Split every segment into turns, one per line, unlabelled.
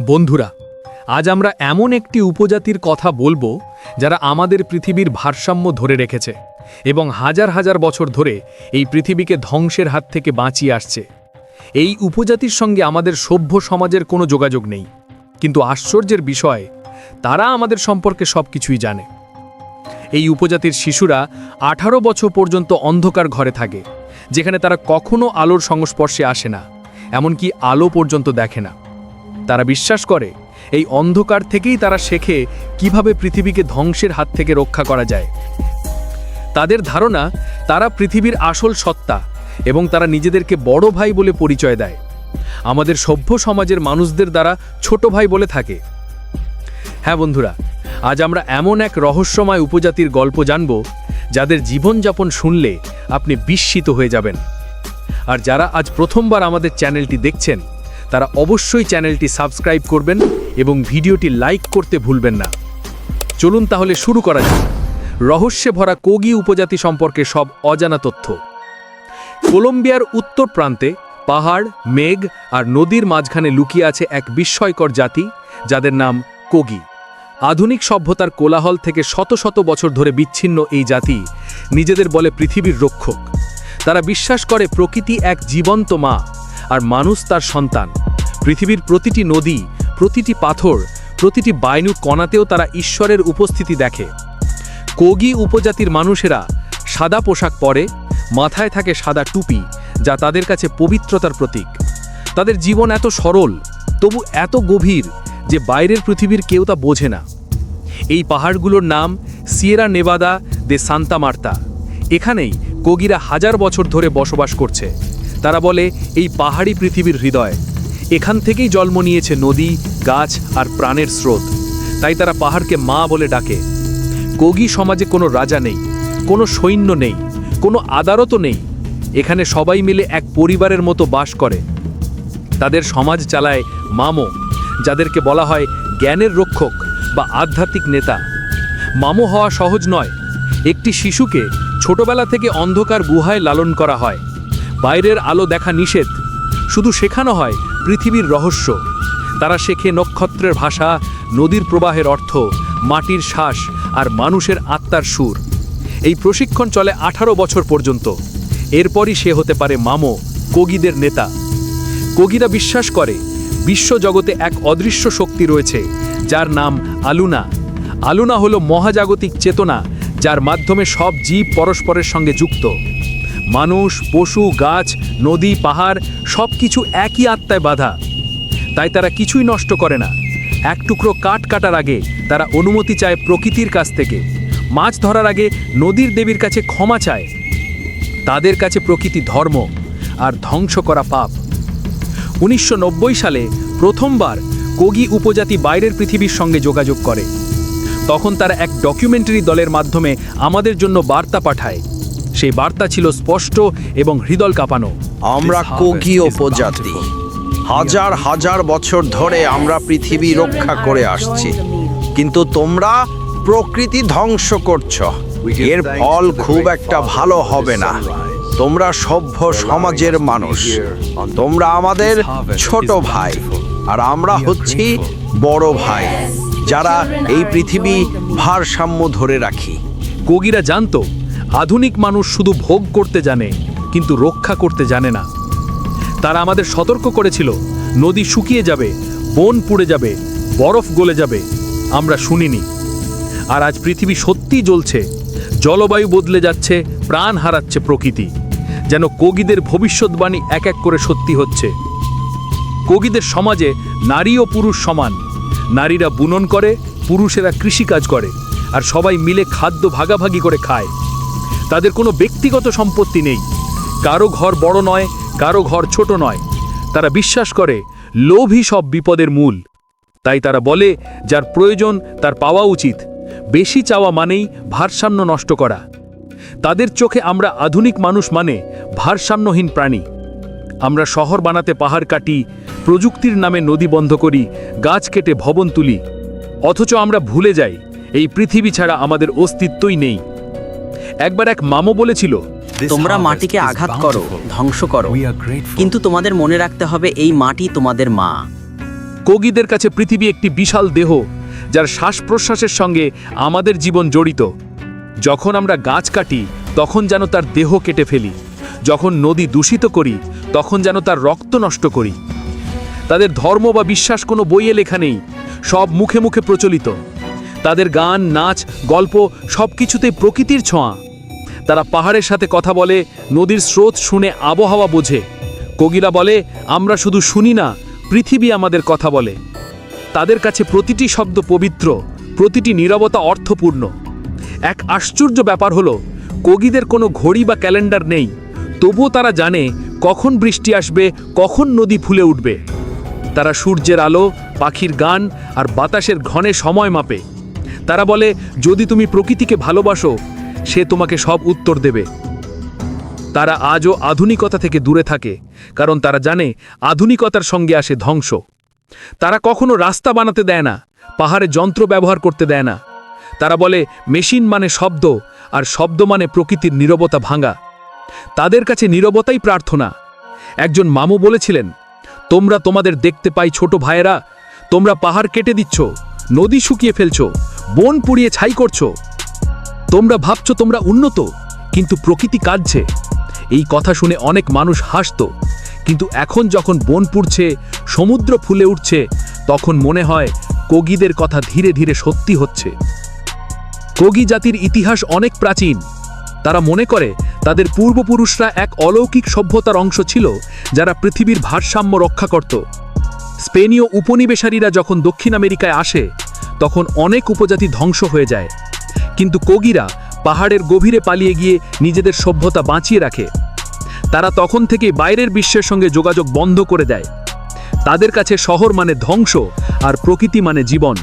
বন্ধুরা, আজ আমরা এমন একটি উপজাতির কথা বলব যারা আমাদের পৃথিবীর ভারসাম্য ধরে রেখেছে এবং হাজার হাজার বছর ধরে এই পৃথিবীকে ধ্বংসের হাত থেকে বাঁচিয়ে আসছে। এই উপজাতির সঙ্গে আমাদের সভ্য সমাজের কোনো যোগাযোগ নেই। কিন্তু আশ্চর্যের বিষয়, তারা আমাদের সম্পর্কে সব কিছুই জানে। এই উপজাতির শিশুরা আঠারো বছর পর্যন্ত অন্ধকার ঘরে থাকে, যেখানে তারা কখনো আলোর সংস্পর্শে আসে না, এমনকি আলো পর্যন্ত দেখে না। তারা বিশ্বাস করে। এই অন্ধকার থেকেই তারা শেখে কীভাবে পৃথিবীকে ধ্বংসের হাত থেকে রক্ষা করা যায়। তাদের ধারণা, তারা পৃথিবীর আসল সত্তা এবং তারা নিজেদেরকে বড় ভাই বলে পরিচয় দেয়। আমাদের সভ্য সমাজের মানুষদের দ্বারা ছোট ভাই বলে থাকে। হ্যাঁ বন্ধুরা, আজ আমরা এমন এক রহস্যময় উপজাতির গল্প জানব, যাদের জীবনযাপন শুনলে আপনি বিস্মিত হয়ে যাবেন। আর যারা আজ প্রথমবার আমাদের চ্যানেলটি দেখছেন তারা অবশ্যই চ্যানেলটি সাবস্ক্রাইব করবেন এবং ভিডিওটি লাইক করতে ভুলবেন না। চলুন তাহলে শুরু করা যাক। রহস্যে ভরা কোগি উপজাতি সম্পর্কে সব অজানা তথ্য। কলম্বিয়ার উত্তর প্রান্তে পাহাড়, মেঘ আর নদীর মাঝখানে লুকিয়ে আছে এক বিস্ময়কর জাতি, যাদের নাম কোগি। আধুনিক সভ্যতার কোলাহল থেকে শত শত বছর ধরে বিচ্ছিন্ন এই জাতি নিজেদের বলে পৃথিবীর রক্ষক। তারা বিশ্বাস করে প্রকৃতি এক জীবন্ত মা। আর মানুষ তার সন্তান। পৃথিবীর প্রতিটি নদী, প্রতিটি পাথর, প্রতিটি বায়নু কণাতেও তারা ঈশ্বরের উপস্থিতি দেখে। কোগি উপজাতির মানুষেরা সাদা পোশাক পরে, মাথায় থাকে সাদা টুপি, যা তাদের কাছে পবিত্রতার প্রতীক। তাদের জীবন এত সরল, তবু এত গভীর যে বাইরের পৃথিবীর কেউ তা বোঝে না। এই পাহাড়গুলোর নাম Sierra Nevada de Santa Marta. এখানেই কোগিরা হাজার বছর ধরে বসবাস করছে। তারা বলে, এই পাহাড়ি পৃথিবীর হৃদয়। এখান থেকেই জন্ম নিয়েছে নদী, গাছ আর প্রাণের স্রোত। তাই তারা পাহাড়কে মা বলে ডাকে। কোগি সমাজে কোনো রাজা নেই, কোনো সৈন্য নেই, কোনো আদালতও নেই। এখানে সবাই মিলে এক পরিবারের মতো বাস করে। তাদের সমাজ চালায় মামো, যাদেরকে বলা হয় জ্ঞানের রক্ষক বা আধ্যাত্মিক নেতা। মামো হওয়া সহজ নয়। একটি শিশুকে ছোটবেলা থেকে অন্ধকার গুহায় লালন করা হয়। বাইরের আলো দেখা নিষেধ। শুধু শেখানো হয় পৃথিবীর রহস্য। তারা শেখে নক্ষত্রের ভাষা, নদীর প্রবাহের অর্থ, মাটির শ্বাস আর মানুষের আত্মার সুর। এই প্রশিক্ষণ চলে আঠারো বছর পর্যন্ত। এরপরই সে হতে পারে মামো, কোগিদের নেতা। কোগিরা বিশ্বাস করে, বিশ্বজগতে এক অদৃশ্য শক্তি রয়েছে, যার নাম আলুনা। আলুনা হলো মহাজাগতিক চেতনা, যার মাধ্যমে সব জীব পরস্পরের সঙ্গে যুক্ত। মানুষ, পশু, গাছ, নদী, পাহাড় সব কিছু একই আত্মায় বাধা। তাই তারা কিছুই নষ্ট করে না। এক টুকরো কাঠ কাটার আগে তারা অনুমতি চায় প্রকৃতির কাছ থেকে। মাছ ধরার আগে নদীর দেবীর কাছে ক্ষমা চায়। তাদের কাছে প্রকৃতি ধর্ম আর ধ্বংস করা পাপ। উনিশশো নব্বই সালে প্রথমবার কোগি উপজাতি বাইরের পৃথিবীর সঙ্গে যোগাযোগ করে। তখন তারা এক ডকুমেন্টারি দলের মাধ্যমে আমাদের জন্য বার্তা পাঠায়। সেই বার্তা ছিল স্পষ্ট এবং হৃদল কাঁপানো।
আমরা কোকি উপজাতি। হাজার হাজার বছর ধরে আমরা পৃথিবী রক্ষা করে আসছি। কিন্তু তোমরা প্রকৃতি ধ্বংস করছ। এর ফল খুব একটা ভালো হবে না। তোমরা সভ্য সমাজের মানুষ। তোমরা আমাদের ছোট ভাই। আর আমরা হচ্ছি বড় ভাই যারা এই পৃথিবী ভারসাম্য ধরে রাখি।
কোগিরা জানতো আধুনিক মানুষ শুধু ভোগ করতে জানে, কিন্তু রক্ষা করতে জানে না। তারা আমাদের সতর্ক করেছিল, নদী শুকিয়ে যাবে, বন পুড়ে যাবে, বরফ গলে যাবে, আমরা শুনিনি। আর আজ পৃথিবী সত্যিই জ্বলছে, জলবায়ু বদলে যাচ্ছে, প্রাণ হারাচ্ছে প্রকৃতি, যেন কোগিদের ভবিষ্যৎবাণী এক এক করে সত্যি হচ্ছে। কোগিদের সমাজে নারী ও পুরুষ সমান, নারীরা বুনন করে, পুরুষেরা কৃষিকাজ করে, আর সবাই মিলে খাদ্য ভাগাভাগি করে খায়। তাদের কোনো ব্যক্তিগত সম্পত্তি নেই। কারও ঘর বড় নয়, কারও ঘর ছোট নয়। তারা বিশ্বাস করে, লোভই সব বিপদের মূল। তাই তারা বলে, যার প্রয়োজন তার পাওয়া উচিত। বেশি চাওয়া মানেই ভারসাম্য নষ্ট করা। তাদের চোখে আমরা আধুনিক মানুষ মানে ভারসাম্যহীন প্রাণী। আমরা শহর বানাতে পাহাড় কাটি, প্রযুক্তির নামে নদী বন্ধ করি, গাছ কেটে ভবন তুলি। অথচ আমরা ভুলে যাই, এই পৃথিবী ছাড়া আমাদের অস্তিত্বই নেই। একবার এক মামো বলেছিল
তোমরা মাটিকে আঘাত করো ধ্বংস করো। কিন্তু তোমাদের মনে রাখতে হবে এই মাটি তোমাদের মা।
কোগিদের কাছে পৃথিবী একটি বিশাল দেহ যার শ্বাস প্রশ্বাসের সঙ্গে আমাদের জীবন জড়িত। যখন আমরা গাছ কাটি তখন যেন তার দেহ কেটে ফেলি। যখন নদী দূষিত করি তখন যেন তার রক্ত নষ্ট করি। তাদের ধর্ম বা বিশ্বাস কোনো বইয়ে লেখা নেই সব মুখে মুখে প্রচলিত। তাদের গান নাচ গল্প সব কিছুতেই প্রকৃতির ছোঁয়া। তারা পাহাড়ের সাথে কথা বলে, নদীর স্রোত শুনে আবহাওয়া বোঝে। কোকিলা বলে, আমরা শুধু শুনি না, পৃথিবী আমাদের কথা বলে। তাদের কাছে প্রতিটি শব্দ পবিত্র, প্রতিটি নীরবতা অর্থপূর্ণ। এক আশ্চর্য ব্যাপার হলো, কোগিদের কোনো ঘড়ি বা ক্যালেন্ডার নেই। তবুও তারা জানে, কখন বৃষ্টি আসবে, কখন নদী ফুলে উঠবে। তারা সূর্যের আলো, পাখির গান আর বাতাসের ঘনে সময় মাপে। তারা বলে, যদি তুমি প্রকৃতিকে ভালোবাসো সে তোমাকে সব উত্তর দেবে। তারা আজও আধুনিকতা থেকে দূরে থাকে, কারণ তারা জানে আধুনিকতার সঙ্গে আসে ধ্বংস। তারা কখনো রাস্তা বানাতে দেয় না, পাহাড়ে যন্ত্র ব্যবহার করতে দেয় না। তারা বলে, মেশিন মানে শব্দ, আর শব্দ মানে প্রকৃতির নীরবতা ভাঙা। তাদের কাছে নীরবতাই প্রার্থনা। একজন মামু বলেছিলেন, তোমরা তোমাদের দেখতে পাই ছোট ভাইয়েরা, তোমরা পাহাড় কেটে দিচ্ছ, নদী শুকিয়ে ফেলছো, বন পুড়িয়ে ছাই করছ তোমরা ভাবছ তোমরা উন্নত, কিন্তু প্রকৃতি কাঁদছে। এই কথা শুনে অনেক মানুষ হাসত, কিন্তু এখন যখন বন পুড়ছে, সমুদ্র ফুলে উঠছে, তখন মনে হয় কোগিদের কথা ধীরে ধীরে সত্যি হচ্ছে। কোগি জাতির ইতিহাস অনেক প্রাচীন। তারা মনে করে তাদের পূর্বপুরুষরা এক অলৌকিক সভ্যতার অংশ ছিল, যারা পৃথিবীর ভারসাম্য রক্ষা করত। স্পেনীয় উপনিবেশারীরা যখন দক্ষিণ আমেরিকায় আসে, তখন অনেক উপজাতি ধ্বংস হয়ে যায়। কিন্তু কোগিরা পাহাড়ের গভীরে পালিয়ে গিয়ে নিজেদের সভ্যতা বাঁচিয়ে রাখে। তারা তখন থেকে বাইরের বিশ্বের সঙ্গে যোগাযোগ বন্ধ করে দেয়। তাদের কাছে শহর মানে ধ্বংস আর প্রকৃতি মানে জীবন।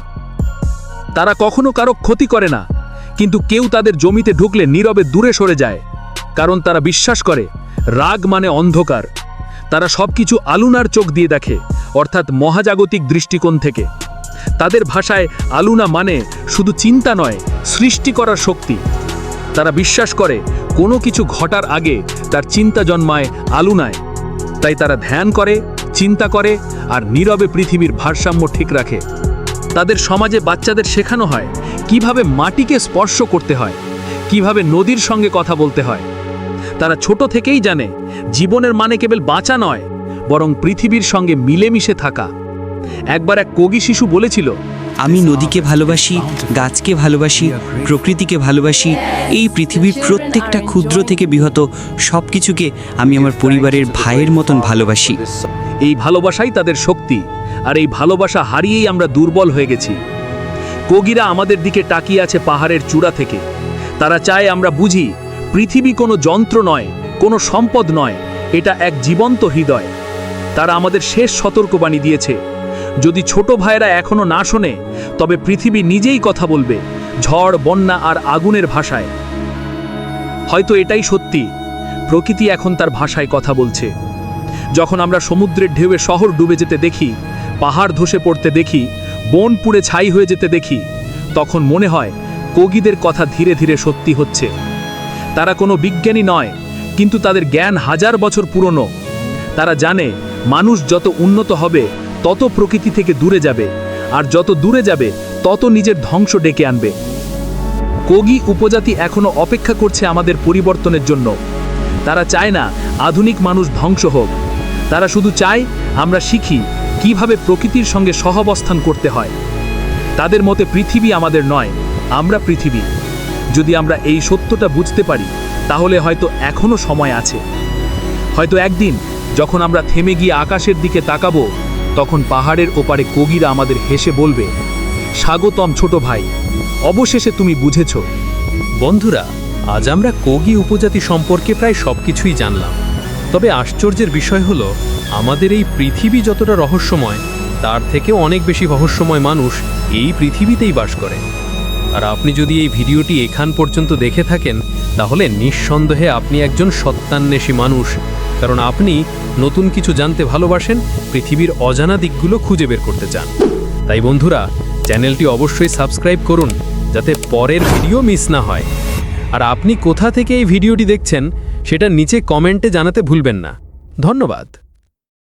তারা কখনো কারও ক্ষতি করে না, কিন্তু কেউ তাদের জমিতে ঢুকলে নীরবে দূরে সরে যায়। কারণ তারা বিশ্বাস করে, রাগ মানে অন্ধকার। তারা সবকিছু আলুনার চোখ দিয়ে দেখে, অর্থাৎ মহাজাগতিক দৃষ্টিকোণ থেকে। তাদের ভাষায় আলুনা মানে শুধু চিন্তা নয়, সৃষ্টি করার শক্তি। তারা বিশ্বাস করে, কোনো কিছু ঘটার আগে তার চিন্তা জন্মায় আলুনায়। তাই তারা ধ্যান করে, চিন্তা করে, আর নীরবে পৃথিবীর ভারসাম্য ঠিক রাখে। তাদের সমাজে বাচ্চাদের শেখানো হয়, কীভাবে মাটিকে স্পর্শ করতে হয়, কীভাবে নদীর সঙ্গে কথা বলতে হয়। তারা ছোট থেকেই জানে, জীবনের মানে কেবল বাঁচা নয়, বরং পৃথিবীর সঙ্গে মিলেমিশে থাকা। একবার এক কগি শিশু বলেছিল
আমি নদীকে ভালোবাসি গাছকে ভালোবাসি প্রকৃতিকে ভালোবাসি এই পৃথিবীর প্রত্যেকটা ক্ষুদ্র থেকে বৃহৎ সব কিছুকে আমি আমার পরিবারের ভাইয়ের মতন ভালোবাসি।
এই ভালোবাসাই তাদের শক্তি আর এই ভালোবাসা হারিয়েই আমরা দুর্বল হয়ে গেছি। কোগিরা আমাদের দিকে তাকিয়ে আছে পাহাড়ের চূড়া থেকে। তারা চায় আমরা বুঝি পৃথিবী কোনো যন্ত্র নয় কোনো সম্পদ নয় এটা এক জীবন্ত হৃদয়। তারা আমাদের শেষ সতর্কবাণী দিয়েছে যদি ছোট ভাইয়েরা এখনও না শোনে, তবে পৃথিবী নিজেই কথা বলবে, ঝড়, বন্যা আর আগুনের ভাষায়। হয়তো এটাই সত্যি, প্রকৃতি এখন তার ভাষায় কথা বলছে। যখন আমরা সমুদ্রের ঢেউয়ে শহর ডুবে যেতে দেখি, পাহাড় ধসে পড়তে দেখি, বন পুড়ে ছাই হয়ে যেতে দেখি, তখন মনে হয় কোগিদের কথা ধীরে ধীরে সত্যি হচ্ছে। তারা কোনো বিজ্ঞানী নয়, কিন্তু তাদের জ্ঞান হাজার বছর পুরনো। তারা জানে, মানুষ যত উন্নত হবে তত প্রকৃতি থেকে দূরে যাবে, আর যত দূরে যাবে, তত নিজের ধ্বংস ডেকে আনবে। কোগি উপজাতি এখনও অপেক্ষা করছে আমাদের পরিবর্তনের জন্য। তারা চায় না আধুনিক মানুষ ধ্বংস হোক। তারা শুধু চায় আমরা শিখি কীভাবে প্রকৃতির সঙ্গে সহাবস্থান করতে হয়। তাদের মতে পৃথিবী আমাদের নয়, আমরা পৃথিবী। যদি আমরা এই সত্যটা বুঝতে পারি, তাহলে হয়তো এখনও সময় আছে। হয়তো একদিন, যখন আমরা থেমে গিয়ে আকাশের দিকে তাকাবো তখন পাহাড়ের ওপারে কোগিরা আমাদের হেসে বলবে, স্বাগতম ছোট ভাই, অবশেষে তুমি বুঝেছ।
বন্ধুরা, আজ আমরা কোগি উপজাতি সম্পর্কে প্রায় সবকিছুই জানলাম। তবে আশ্চর্যের বিষয় হলো, আমাদের এই পৃথিবী যতটা রহস্যময়, তার থেকেও অনেক বেশি রহস্যময় মানুষ এই পৃথিবীতেই বাস করে। আর আপনি যদি এই ভিডিওটি এখান পর্যন্ত দেখে থাকেন, তাহলে নিঃসন্দেহে আপনি একজন সত্যান্বেষী মানুষ কারণ আপনি নতুন কিছু জানতে ভালোবাসেন, পৃথিবীর অজানা দিকগুলো খুঁজে বের করতে চান। তাই বন্ধুরা, চ্যানেলটি অবশ্যই সাবস্ক্রাইব করুন, যাতে পরের ভিডিও মিস না হয়। আর আপনি কোথা থেকে এই ভিডিওটি দেখছেন, সেটা নিচে কমেন্টে জানাতে ভুলবেন না। ধন্যবাদ।